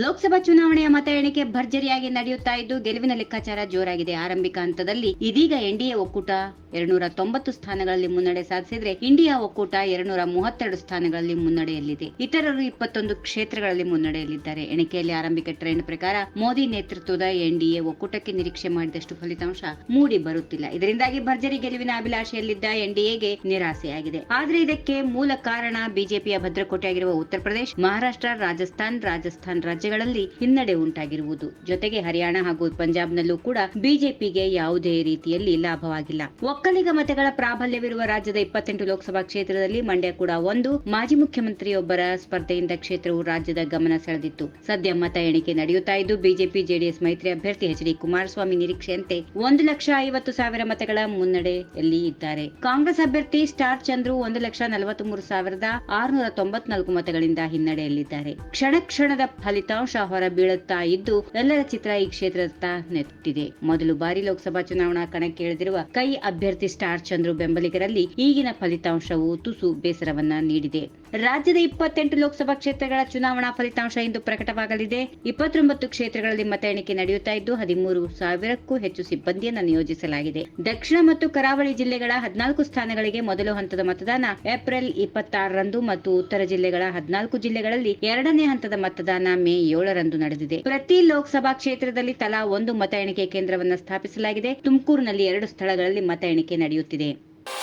ಲೋಕಸಭಾ ಚುನಾವಣೆಯ ಮತ ಎಣಿಕೆ ಭರ್ಜರಿಯಾಗಿ ನಡೆಯುತ್ತಾ ಇದ್ದು ಗೆಲುವಿನ ಲೆಕ್ಕಾಚಾರ ಜೋರಾಗಿದೆ. ಆರಂಭಿಕ ಹಂತದಲ್ಲಿ ಇದೀಗ ಎನ್ಡಿಎ ಒಕ್ಕೂಟ ಎರಡ್ನೂರ ತೊಂಬತ್ತು ಸ್ಥಾನಗಳಲ್ಲಿ ಮುನ್ನಡೆ ಸಾಧಿಸಿದ್ರೆ ಇಂಡಿಯಾ ಒಕ್ಕೂಟ ಎರಡ್ನೂರ ಮೂವತ್ತೆರಡು ಸ್ಥಾನಗಳಲ್ಲಿ ಮುನ್ನಡೆಯಲ್ಲಿದೆ. ಇತರರು ಇಪ್ಪತ್ತೊಂದು ಕ್ಷೇತ್ರಗಳಲ್ಲಿ ಮುನ್ನಡೆಯಲ್ಲಿದ್ದಾರೆ. ಎಣಿಕೆಯಲ್ಲಿ ಆರಂಭಿಕ ಟ್ರೆಂಡ್ ಪ್ರಕಾರ ಮೋದಿ ನೇತೃತ್ವದ ಎನ್ಡಿಎ ಒಕ್ಕೂಟಕ್ಕೆ ನಿರೀಕ್ಷೆ ಮಾಡಿದಷ್ಟು ಫಲಿತಾಂಶ ಮೂಡಿ ಬರುತ್ತಿಲ್ಲ. ಇದರಿಂದಾಗಿ ಭರ್ಜರಿ ಗೆಲುವಿನ ಅಭಿಲಾಷೆಯಲ್ಲಿದ್ದ ಎನ್ಡಿಎಗೆ ನಿರಾಸೆಯಾಗಿದೆ. ಆದರೆ ಇದಕ್ಕೆ ಮೂಲ ಕಾರಣ ಬಿಜೆಪಿಯ ಭದ್ರಕೋಟೆಯಾಗಿರುವ ಉತ್ತರ ಪ್ರದೇಶ, ಮಹಾರಾಷ್ಟ್ರ, ರಾಜಸ್ಥಾನ್ ರಾಜಸ್ಥಾನ್ ರಾಜ್ಯಗಳಲ್ಲಿ ಹಿನ್ನಡೆ ಉಂಟಾಗಿರುವುದು. ಜೊತೆಗೆ ಹರಿಯಾಣ ಹಾಗೂ ಪಂಜಾಬ್ನಲ್ಲೂ ಕೂಡ ಬಿಜೆಪಿಗೆ ಯಾವುದೇ ರೀತಿಯಲ್ಲಿ ಲಾಭವಾಗಿಲ್ಲ. ಒಕ್ಕಲಿಗ ಮತಗಳ ಪ್ರಾಬಲ್ಯವಿರುವ ರಾಜ್ಯದ ಇಪ್ಪತ್ತೆಂಟು ಲೋಕಸಭಾ ಕ್ಷೇತ್ರದಲ್ಲಿ ಮಂಡ್ಯ ಕೂಡ ಒಂದು. ಮಾಜಿ ಮುಖ್ಯಮಂತ್ರಿಯೊಬ್ಬರ ಸ್ಪರ್ಧೆಯಿಂದ ಕ್ಷೇತ್ರವು ರಾಜ್ಯದ ಗಮನ ಸೆಳೆದಿತ್ತು. ಸದ್ಯ ಮತ ಎಣಿಕೆ ನಡೆಯುತ್ತಾ ಇದ್ದು, ಬಿಜೆಪಿ, ಜೆಡಿಎಸ್ ಮೈತ್ರಿ ಅಭ್ಯರ್ಥಿ ಎಚ್ ಡಿ ಕುಮಾರಸ್ವಾಮಿ ನಿರೀಕ್ಷೆಯಂತೆ ಒಂದು ಲಕ್ಷ ಐವತ್ತು ಸಾವಿರ ಮತಗಳ ಮುನ್ನಡೆಯಲ್ಲಿ ಇದ್ದಾರೆ. ಕಾಂಗ್ರೆಸ್ ಅಭ್ಯರ್ಥಿ ಸ್ಟಾರ್ ಚಂದ್ರು ಒಂದು ಲಕ್ಷ ನಲವತ್ಮೂರು ಸಾವಿರದ ಆರುನೂರ ತೊಂಬತ್ನಾಲ್ಕು ಮತಗಳಿಂದ ಹಿನ್ನಡೆಯಲ್ಲಿದ್ದಾರೆ. ಕ್ಷಣ ಕ್ಷಣದ ಫಲಿತಾಂಶ ಹೊರಬೀಳುತ್ತಾ ಇದ್ದು ಎಲ್ಲರ ಚಿತ್ರ ಈ ಕ್ಷೇತ್ರದತ್ತ ನೆಟ್ಟಿದೆ ಮೊದಲು ಬಾರಿ ಲೋಕಸಭಾ ಚುನಾವಣಾ ಕಣಕ್ಕೆ ಇಳಿದಿರುವ ಕೈ ಅಭ್ಯರ್ಥಿ ಸ್ಟಾರ್ ಚಂದ್ರು ಬೆಂಬಲಿಗರಲ್ಲಿ ಈಗಿನ ಫಲಿತಾಂಶವು ತುಸು ಬೇಸರವನ್ನ ನೀಡಿದೆ. ರಾಜ್ಯದ ಇಪ್ಪತ್ತೆಂಟು ಲೋಕಸಭಾ ಕ್ಷೇತ್ರಗಳ ಚುನಾವಣಾ ಫಲಿತಾಂಶ ಇಂದು ಪ್ರಕಟವಾಗಲಿದೆ. ಇಪ್ಪತ್ತೊಂಬತ್ತು ಕ್ಷೇತ್ರಗಳಲ್ಲಿ ಮತ ಎಣಿಕೆ ನಡೆಯುತ್ತಾ ಇದ್ದು, ಹದಿಮೂರು ಸಾವಿರಕ್ಕೂ ಹೆಚ್ಚು ಸಿಬ್ಬಂದಿಯನ್ನು ನಿಯೋಜಿಸಲಾಗಿದೆ. ದಕ್ಷಿಣ ಮತ್ತು ಕರಾವಳಿ ಜಿಲ್ಲೆಗಳ ಹದಿನಾಲ್ಕು ಸ್ಥಾನಗಳಿಗೆ ಮೊದಲು ಹಂತದ ಮತದಾನ ಏಪ್ರಿಲ್ ಇಪ್ಪತ್ತಾರರಂದು ಮತ್ತು ಉತ್ತರ ಜಿಲ್ಲೆಗಳ ಹದಿನಾಲ್ಕು ಜಿಲ್ಲೆಗಳಲ್ಲಿ ಎರಡನೇ ಹಂತದ ಮತದಾನ ಮೇ ಏಳರಂದು ನಡೆದಿದೆ. ಪ್ರತಿ ಲೋಕಸಭಾ ಕ್ಷೇತ್ರದಲ್ಲಿ ತಲಾ ಒಂದು ಮತ ಎಣಿಕೆ ಕೇಂದ್ರವನ್ನು ಸ್ಥಾಪಿಸಲಾಗಿದೆ. ತುಮಕೂರಿನಲ್ಲಿ ಎರಡು ಸ್ಥಳಗಳಲ್ಲಿ ಮತ ಎಣಿಕೆ ನಡೆಯುತ್ತಿದೆ.